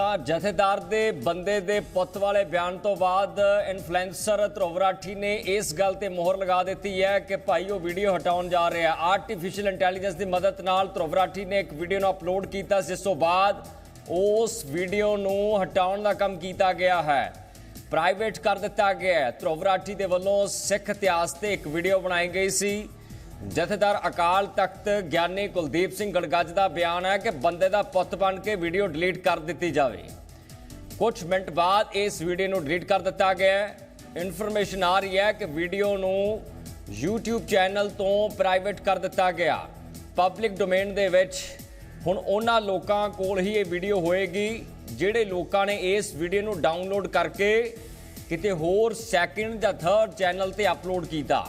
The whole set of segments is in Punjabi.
ਤਾਂ ਜਥੇਦਾਰ ਦੇ ਬੰਦੇ ਦੇ ਪੁੱਤ ਵਾਲੇ ਬਿਆਨ ਤੋਂ ਬਾਅਦ ਇਨਫਲੂਐਂਸਰ ਧਰੋਵਰਾਠੀ ਨੇ ਇਸ ਗੱਲ ਤੇ ਮੋਹਰ ਲਗਾ ਦਿੱਤੀ ਹੈ ਕਿ ਭਾਈ ਉਹ ਵੀਡੀਓ ਹਟਾਉਣ ਜਾ ਰਿਹਾ ਆਰਟੀਫੀਸ਼ੀਅਲ ਇੰਟੈਲੀਜੈਂਸ ਦੀ ਮਦਦ ਨਾਲ ਧਰੋਵਰਾਠੀ ਨੇ ਇੱਕ ਵੀਡੀਓ ਨੂੰ ਅਪਲੋਡ ਕੀਤਾ, ਜਿਸ ਤੋਂ ਬਾਅਦ ਉਸ ਵੀਡੀਓ ਨੂੰ ਹਟਾਉਣ ਦਾ ਕੰਮ ਕੀਤਾ ਗਿਆ ਹੈ। ਪ੍ਰਾਈਵੇਟ ਕਰ ਦਿੱਤਾ ਗਿਆ ਹੈ। ਧਰੋਵਰਾਠੀ ਦੇ ਵੱਲੋਂ ਸਿੱਖ ਇਤਿਹਾਸ ਤੇ ਇੱਕ ਵੀਡੀਓ ਬਣਾਈ ਗਈ ਸੀ। ਜਥੇਦਾਰ ਅਕਾਲ ਤਖਤ ਗਿਆਨੀ ਕੁਲਦੀਪ ਸਿੰਘ ਗੜਗੱਜ ਦਾ ਬਿਆਨ ਹੈ ਕਿ ਬੰਦੇ ਦਾ ਪੁੱਤ ਬਣ ਕੇ ਵੀਡੀਓ ਡਿਲੀਟ ਕਰ ਦਿੱਤੀ ਜਾਵੇ। ਕੁਝ ਮਿੰਟ ਬਾਅਦ ਇਸ ਵੀਡੀਓ ਨੂੰ ਡਿਲੀਟ ਕਰ ਦਿੱਤਾ ਗਿਆ ਹੈ। ਇਨਫੋਰਮੇਸ਼ਨ ਆ ਰਹੀ ਹੈ ਕਿ ਵੀਡੀਓ ਨੂੰ YouTube ਚੈਨਲ ਤੋਂ ਪ੍ਰਾਈਵੇਟ ਕਰ ਦਿੱਤਾ ਗਿਆ। ਪਬਲਿਕ ਡੋਮੇਨ ਦੇ ਵਿੱਚ ਹੁਣ ਉਹਨਾਂ ਲੋਕਾਂ ਕੋਲ ਹੀ ਇਹ ਵੀਡੀਓ ਹੋਏਗੀ, ਜਿਹੜੇ ਲੋਕਾਂ ਨੇ ਇਸ ਵੀਡੀਓ ਨੂੰ ਡਾਊਨਲੋਡ ਕਰਕੇ ਕਿਤੇ ਹੋਰ ਸੈਕਿੰਡ ਜਾਂ ਥਰਡ ਚੈਨਲ ਤੇ ਅਪਲੋਡ ਕੀਤਾ।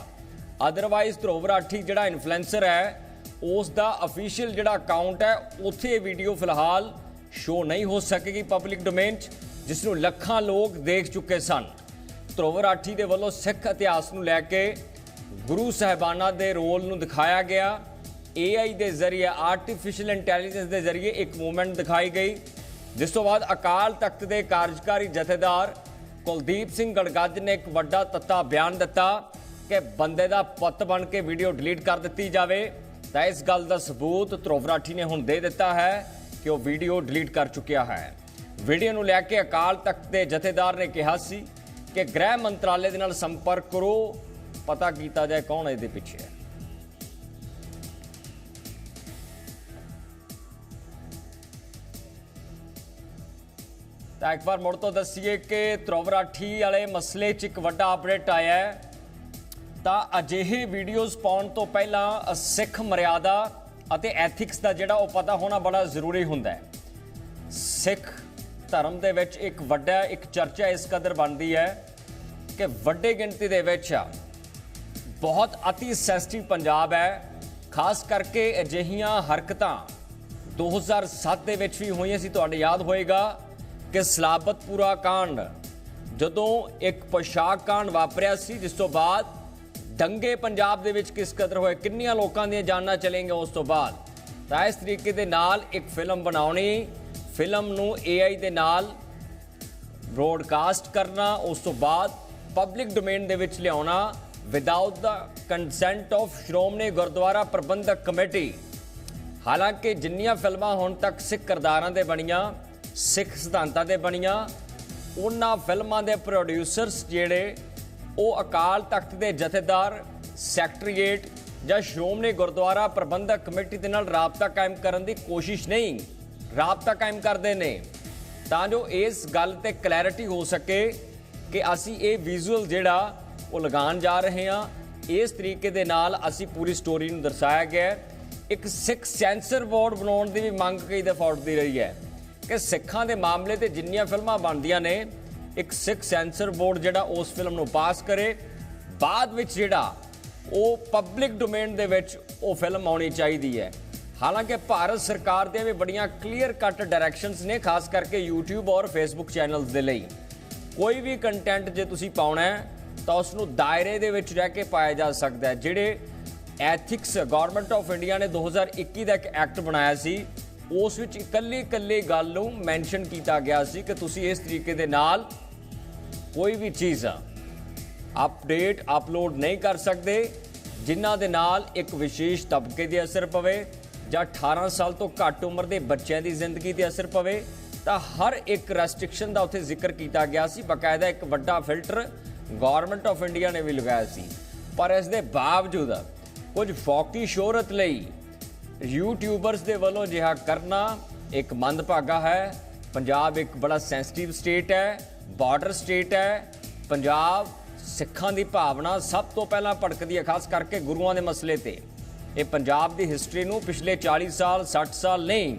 ਅਦਰਵਾਈਜ਼ ਧਰੋਵਰਾਠੀ ਜਿਹੜਾ ਇਨਫਲੂਐਂਸਰ ਹੈ ਉਸ ਦਾ ਅਫੀਸ਼ੀਅਲ ਜਿਹੜਾ ਅਕਾਊਂਟ ਹੈ, ਉੱਥੇ ਇਹ ਵੀਡੀਓ ਫਿਲਹਾਲ ਸ਼ੋ ਨਹੀਂ ਹੋ ਸਕੇਗੀ ਪਬਲਿਕ ਡੋਮੇਨ 'ਚ ਜਿਸ ਨੂੰ ਲੱਖਾਂ ਲੋਕ ਦੇਖ ਚੁੱਕੇ ਸਨ। ਧਰੋਵਰਾਠੀ ਦੇ ਵੱਲੋਂ ਸਿੱਖ ਇਤਿਹਾਸ ਨੂੰ ਲੈ ਕੇ ਗੁਰੂ ਸਾਹਿਬਾਨਾਂ ਦੇ ਰੋਲ ਨੂੰ ਦਿਖਾਇਆ ਗਿਆ। AI ਦੇ ਜ਼ਰੀਏ ਆਰਟੀਫੀਸ਼ੀਅਲ ਇੰਟੈਲੀਜੈਂਸ ਦੇ ਜ਼ਰੀਏ ਇੱਕ ਮੂਵਮੈਂਟ ਦਿਖਾਈ ਗਈ। ਜਿਸ ਤੋਂ ਬਾਅਦ ਅਕਾਲ ਤਖਤ ਦੇ ਕਾਰਜਕਾਰੀ ਜਥੇਦਾਰ ਕੁਲਦੀਪ ਸਿੰਘ ਗੜਗੱਜ ਨੇ ਇੱਕ ਵੱਡਾ ਤੱਤਾ ਬਿਆਨ ਦਿੱਤਾ। ਕਿ ਬੰਦੇ ਦਾ ਪੁੱਤ ਬਣ ਕੇ ਵੀਡੀਓ ਡਿਲੀਟ ਕਰ ਦਿੱਤੀ ਜਾਵੇ, ਤਾਂ ਇਸ ਗੱਲ ਦਾ ਸਬੂਤ ਧਰੋਵਰਾਠੀ ਨੇ ਹੁਣ ਦੇ ਦਿੱਤਾ ਹੈ ਕਿ ਉਹ ਵੀਡੀਓ ਡਿਲੀਟ ਕਰ ਚੁੱਕਿਆ ਹੈ। ਵੀਡੀਓ ਨੂੰ ਲੈ ਕੇ ਅਕਾਲ ਤਖਤ ਦੇ ਜਥੇਦਾਰ ਨੇ ਕਿਹਾ ਸੀ ਕਿ ਗ੍ਰਹਿ ਮੰਤਰਾਲੇ ਦੇ ਨਾਲ ਸੰਪਰਕ ਕਰੋ, ਪਤਾ ਕੀਤਾ ਜਾਏ ਕੌਣ ਇਹਦੇ ਪਿੱਛੇ। ਹੈ ਤਾਂ ਇੱਕ ਵਾਰ ਮੁੜ ਤੋਂ ਦੱਸੀਏ ਕਿ ਧਰੋਵਰਾਠੀ ਵਾਲੇ ਮਸਲੇ 'ਚ ਇੱਕ ਵੱਡਾ ਅਪਡੇਟ ਆਇਆ ਹੈ। ਤਾਂ ਅਜਿਹੇ ਵੀਡੀਓਜ਼ ਪਾਉਣ ਤੋਂ ਪਹਿਲਾਂ ਸਿੱਖ ਮਰਿਆਦਾ ਅਤੇ ਐਥਿਕਸ ਦਾ ਜਿਹੜਾ ਉਹ ਪਤਾ ਹੋਣਾ ਬੜਾ ਜ਼ਰੂਰੀ ਹੁੰਦਾ ਹੈ। ਸਿੱਖ ਧਰਮ ਦੇ ਵਿੱਚ ਇੱਕ ਵੱਡਾ, ਇੱਕ ਚਰਚਾ ਇਸ ਕਦਰ ਬਣਦੀ ਹੈ ਕਿ ਵੱਡੇ ਗਿਣਤੀ ਦੇ ਵਿੱਚ ਬਹੁਤ ਅਤੀ ਸੈਂਸਿਟਿਵ ਪੰਜਾਬ ਹੈ। ਖਾਸ ਕਰਕੇ ਅਜਿਹੀਆਂ ਹਰਕਤਾਂ 2007 ਦੇ ਵਿੱਚ ਵੀ ਹੋਈਆਂ ਸੀ, ਤੁਹਾਡੇ ਯਾਦ ਹੋਏਗਾ ਕਿ ਸਲਾਬਤਪੁਰਾ ਕਾਂਡ ਜਦੋਂ ਇੱਕ ਪੋਸ਼ਾਕ ਕਾਂਡ ਵਾਪਰਿਆ ਸੀ, ਜਿਸ ਤੋਂ ਬਾਅਦ ਦੰਗੇ ਪੰਜਾਬ ਦੇ ਵਿੱਚ ਕਿਸ ਕਦਰ ਹੋਏ, ਕਿੰਨੀਆਂ ਲੋਕਾਂ ਦੀਆਂ ਜਾਨਾਂ ਚਲੇਂਗੇ ਉਸ ਤੋਂ ਬਾਅਦ? ਤਾਂ ਇਸ ਤਰੀਕੇ ਦੇ ਨਾਲ ਇੱਕ ਫਿਲਮ ਬਣਾਉਣੀ, ਫਿਲਮ ਨੂੰ AI ਦੇ ਨਾਲ ਬ੍ਰੋਡਕਾਸਟ ਕਰਨਾ, ਉਸ ਤੋਂ ਬਾਅਦ ਪਬਲਿਕ ਡੋਮੇਨ ਦੇ ਵਿੱਚ ਲਿਆਉਣਾ without the consent of Shiromani Gurdwara Prabandhak committee. ਹਾਲਾਂਕਿ ਜਿੰਨੀਆਂ ਫਿਲਮਾਂ ਹੁਣ ਤੱਕ ਸਿੱਖ ਕਿਰਦਾਰਾਂ ਦੇ ਬਣੀਆਂ, ਸਿੱਖ ਸਿਧਾਂਤਾਂ ਦੇ ਬਣੀਆਂ, ਉਹਨਾਂ ਫਿਲਮਾਂ ਦੇ ਪ੍ਰੋਡਿਊਸਰਸ ਜਿਹੜੇ ਉਹ ਅਕਾਲ ਤਖਤ ਦੇ ਜਥੇਦਾਰ, ਸੈਕਟਰੀਏਟ ਜਾਂ ਸ਼੍ਰੋਮਣੀ ਗੁਰਦੁਆਰਾ ਪ੍ਰਬੰਧਕ ਕਮੇਟੀ ਦੇ ਨਾਲ ਰਾਬਤਾ ਕਾਇਮ ਕਰਨ ਦੀ ਕੋਸ਼ਿਸ਼ ਨਹੀਂ, ਰਾਬਤਾ ਕਾਇਮ ਕਰਦੇ ਨੇ। ਤਾਂ ਜੋ ਇਸ ਗੱਲ ਤੇ ਕਲੈਰਿਟੀ ਹੋ ਸਕੇ ਕਿ ਅਸੀਂ ਇਹ ਵਿਜ਼ੂਅਲ ਜਿਹੜਾ ਉਹ ਲਗਾਉਣ ਜਾ ਰਹੇ ਹਾਂ, ਇਸ ਤਰੀਕੇ ਦੇ ਨਾਲ ਅਸੀਂ ਪੂਰੀ ਸਟੋਰੀ ਨੂੰ ਦਰਸਾਇਆ ਗਿਆ ਇੱਕ ਸਿੱਖ ਸੈਂਸਰ ਬੋਰਡ ਬਣਾਉਣ ਦੀ ਵੀ ਮੰਗ ਕਈ ਦਫਾ ਉੱਠਦੀ ਰਹੀ ਹੈ ਕਿ ਸਿੱਖਾਂ ਦੇ ਮਾਮਲੇ ਤੇ ਜਿੰਨੀਆਂ ਫਿਲਮਾਂ ਬਣਦੀਆਂ ਨੇ ਇੱਕ ਸਿੱਖ ਸੈਂਸਰ ਬੋਰਡ ਜਿਹੜਾ ਉਸ ਫਿਲਮ ਨੂੰ ਪਾਸ ਕਰੇ। ਬਾਅਦ ਵਿੱਚ ਜਿਹੜਾ ਉਹ ਪਬਲਿਕ ਡੋਮੇਨ ਦੇ ਵਿੱਚ ਉਹ ਫਿਲਮ ਆਉਣੀ ਚਾਹੀਦੀ ਹੈ। ਹਾਲਾਂਕਿ ਭਾਰਤ ਸਰਕਾਰ ਦੀਆਂ ਵੀ ਬੜੀਆਂ ਕਲੀਅਰ ਕੱਟ ਡਾਇਰੈਕਸ਼ਨਸ ਨੇ, ਖਾਸ ਕਰਕੇ YouTube ਔਰ Facebook ਚੈਨਲਸ ਦੇ ਲਈ। ਕੋਈ ਵੀ ਕੰਟੈਂਟ ਜੇ ਤੁਸੀਂ ਪਾਉਣਾ ਹੈ, ਤਾਂ ਉਸ ਨੂੰ ਦਾਇਰੇ ਦੇ ਵਿੱਚ ਰਹਿ ਕੇ ਪਾਇਆ ਜਾ ਸਕਦਾ ਹੈ। ਜਿਹੜੇ ਐਥਿਕਸ ਗਵਰਨਮੈਂਟ ਆਫ ਇੰਡੀਆ ਨੇ 2021 ਦਾ ਇੱਕ ਐਕਟ ਬਣਾਇਆ ਸੀ ਉਸ ਵਿੱਚ ਇਕੱਲੇ ਇਕੱਲੇ ਗੱਲ ਨੂੰ ਮੈਂਸ਼ਨ ਕੀਤਾ ਗਿਆ ਸੀ ਕਿ ਤੁਸੀਂ ਇਸ ਤਰੀਕੇ ਦੇ ਨਾਲ ਕੋਈ ਵੀ ਚੀਜ਼ ਅਪਡੇਟ ਅਪਲੋਡ ਨਹੀਂ ਕਰ ਸਕਦੇ, ਜਿਨ੍ਹਾਂ ਦੇ ਨਾਲ ਇੱਕ ਵਿਸ਼ੇਸ਼ ਤਬਕੇ ਦੇ ਅਸਰ ਪਵੇ ਜਾਂ 18 ਸਾਲ ਤੋਂ ਘੱਟ ਉਮਰ ਦੇ ਬੱਚਿਆਂ ਦੀ ਜ਼ਿੰਦਗੀ ਤੇ ਅਸਰ ਪਵੇ, ਤਾਂ ਹਰ ਇੱਕ ਰੈਸਟ੍ਰਿਕਸ਼ਨ ਦਾ ਉੱਥੇ ਜ਼ਿਕਰ ਕੀਤਾ ਗਿਆ ਸੀ। ਬਕਾਇਦਾ ਇੱਕ ਵੱਡਾ ਫਿਲਟਰ ਗਵਰਨਮੈਂਟ ਆਫ ਇੰਡੀਆ ਨੇ ਵੀ ਲਗਾਇਆ ਸੀ। ਪਰ ਇਸ ਦੇ ਬਾਵਜੂਦ ਕੁਝ ਫੌਕੀ ਸ਼ੋਹਰਤ ਲਈ ਯੂਟਿਊਬਰਸ ਦੇ ਵੱਲੋਂ ਜਿਹਾ ਕਰਨਾ ਇੱਕ ਮੰਦਭਾਗਾ ਹੈ। ਪੰਜਾਬ ਇੱਕ ਬੜਾ ਸੈਂਸਿਟਿਵ ਸਟੇਟ ਹੈ ਬਾਰਡਰ ਸਟੇਟ ਹੈ। ਪੰਜਾਬ ਸਿੱਖਾਂ ਦੀ ਭਾਵਨਾ ਸਭ ਤੋਂ ਪਹਿਲਾਂ ਭੜਕਦੀ ਹੈ, ਖਾਸ ਕਰਕੇ ਗੁਰੂਆਂ ਦੇ ਮਸਲੇ ਤੇ। ਇਹ ਪੰਜਾਬ ਦੀ ਹਿਸਟਰੀ ਨੂੰ ਪਿਛਲੇ 40 ਸਾਲ 60 ਸਾਲ ਨਹੀਂ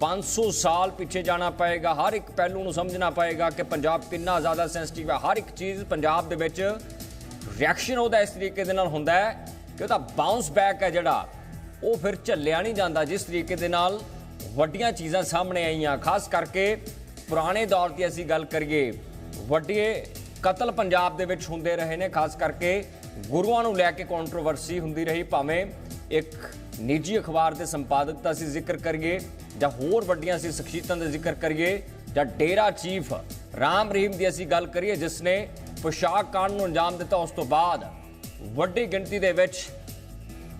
500 ਸਾਲ ਪਿੱਛੇ ਜਾਣਾ ਪਏਗਾ। ਹਰ ਇੱਕ ਪਹਿਲੂ ਨੂੰ ਸਮਝਣਾ ਪਏਗਾ ਕਿ ਪੰਜਾਬ ਕਿੰਨਾ ਜ਼ਿਆਦਾ ਸੈਂਸਿਟਿਵ ਹੈ। ਹਰ ਇੱਕ ਚੀਜ਼ ਪੰਜਾਬ ਦੇ ਵਿੱਚ ਰਿਐਕਸ਼ਨ ਉਹਦਾ ਇਸ ਤਰੀਕੇ ਦੇ ਨਾਲ ਹੁੰਦਾ ਹੈ ਕਿ ਉਹਦਾ ਬਾਉਂਸ ਬੈਕ ਹੈ ਜਿਹੜਾ। ਉਹ ਫਿਰ ਝੱਲਿਆ ਨਹੀਂ ਜਾਂਦਾ ਜਿਸ ਤਰੀਕੇ ਦੇ ਨਾਲ ਵੱਡੀਆਂ ਚੀਜ਼ਾਂ ਸਾਹਮਣੇ ਆਈਆਂ। ਖਾਸ ਕਰਕੇ ਪੁਰਾਣੇ ਦੌਰ ਦੀ ਅਸੀਂ ਗੱਲ ਕਰੀਏ, ਵੱਡੇ ਕਤਲ ਪੰਜਾਬ ਦੇ ਵਿੱਚ ਹੁੰਦੇ ਰਹੇ ਨੇ। ਖਾਸ ਕਰਕੇ ਗੁਰੂਆਂ ਨੂੰ ਲੈ ਕੇ ਕੰਟਰੋਵਰਸੀ ਹੁੰਦੀ ਰਹੀ, ਭਾਵੇਂ ਇੱਕ ਨਿੱਜੀ ਅਖਬਾਰ ਦੇ ਸੰਪਾਦਕ ਦਾ ਅਸੀਂ ਜ਼ਿਕਰ ਕਰੀਏ ਜਾਂ ਹੋਰ ਵੱਡੀਆਂ ਅਸੀਂ ਸ਼ਖਸੀਅਤਾਂ ਦਾ ਜ਼ਿਕਰ ਕਰੀਏ ਜਾਂ ਡੇਰਾ ਚੀਫ ਰਾਮ ਰਹੀਮ ਦੀ ਅਸੀਂ ਗੱਲ ਕਰੀਏ, ਜਿਸ ਨੇ ਪੁਸ਼ਾਕ ਕਾਂਡ ਨੂੰ ਅੰਜਾਮ ਦਿੱਤਾ। ਉਸ ਤੋਂ ਬਾਅਦ ਵੱਡੀ ਗਿਣਤੀ ਦੇ ਵਿੱਚ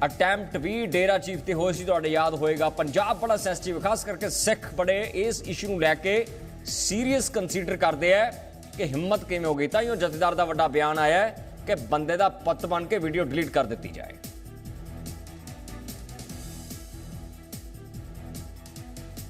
ਅਟੈਂਪਟ ਵੀ ਡੇਰਾ ਚੀਫ ਤੇ ਹੋਏ ਸੀ, ਤੁਹਾਡੇ ਯਾਦ ਹੋਏਗਾ। ਪੰਜਾਬ ਬੜਾ ਸੈਂਸਿਟਿਵ ਖਾਸ ਕਰਕੇ ਸਿੱਖ ਬੜੇ ਇਸ ਇਸ਼ੂ ਨੂੰ ਲੈ ਕੇ ਸੀਰੀਅਸ ਕੰਸੀਡਰ ਕਰਦੇ ਆ ਕਿ ਹਿੰਮਤ ਕਿਵੇਂ ਹੋ ਗਈ। ਤਾਂ ਇਹ ਜਥੇਦਾਰ ਦਾ ਵੱਡਾ ਬਿਆਨ ਆਇਆ ਕਿ ਬੰਦੇ ਦਾ ਪੱਤ ਬਣ ਕੇ ਵੀਡੀਓ ਡਿਲੀਟ ਕਰ ਦਿੱਤੀ ਜਾਏ।